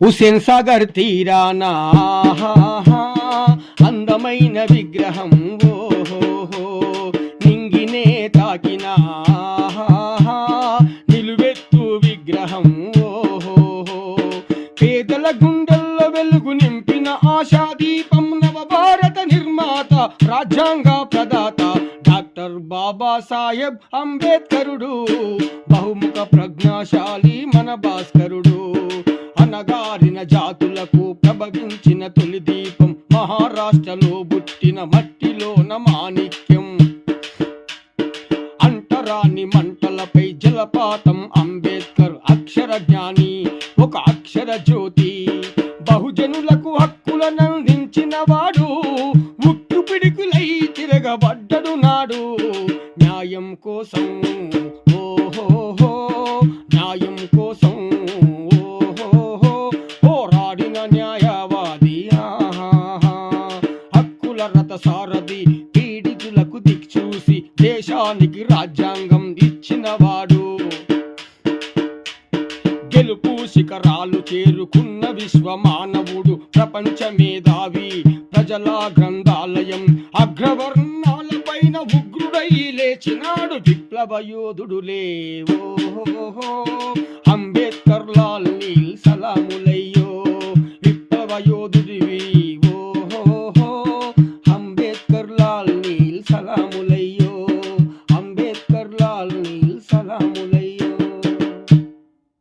హుసేన్ సాగర్ తీరానా? అందమైన విగ్రహం ఓహో నింగినే తాకిన? నిలువెత్తు విగ్రహం ఓహో పేదల గుండెల్లో వెలుగు నింపిన ఆశాదీపం నవ భారత నిర్మాత రాజ్యాంగ ప్రదాత డాక్టర్ బాబాసాహెబ్ అంబేద్కరుడు బహుముఖ ప్ర అణగారిన జాతులకు ప్రభవించిన తొలి దీపం మహారాష్ట్రలో పుట్టిన మట్టిలోన మాణిక్యం. అంటరాని మంటలపై జలపాతం అంబేద్కర్ అక్షర జ్ఞాని ఒక అక్షర జ్యోతి. బహుజనులకు హక్కులను అందించిన వాడు ఉక్కు పిడికులై తిరగబడ్డడు నాడు. న్యాయం కోసం ఓ చూసి దేశానికి రాజ్యాంగం ఇచ్చినవాడు. గెలుపు శిఖరాలు చేరుకున్న విశ్వ మానవుడు ప్రపంచ మేధావి ప్రజల గ్రంథాలయం అగ్రవర్ణాలపైన ఉగ్రుడై లేచినాడు విప్లవ యోధుడులే.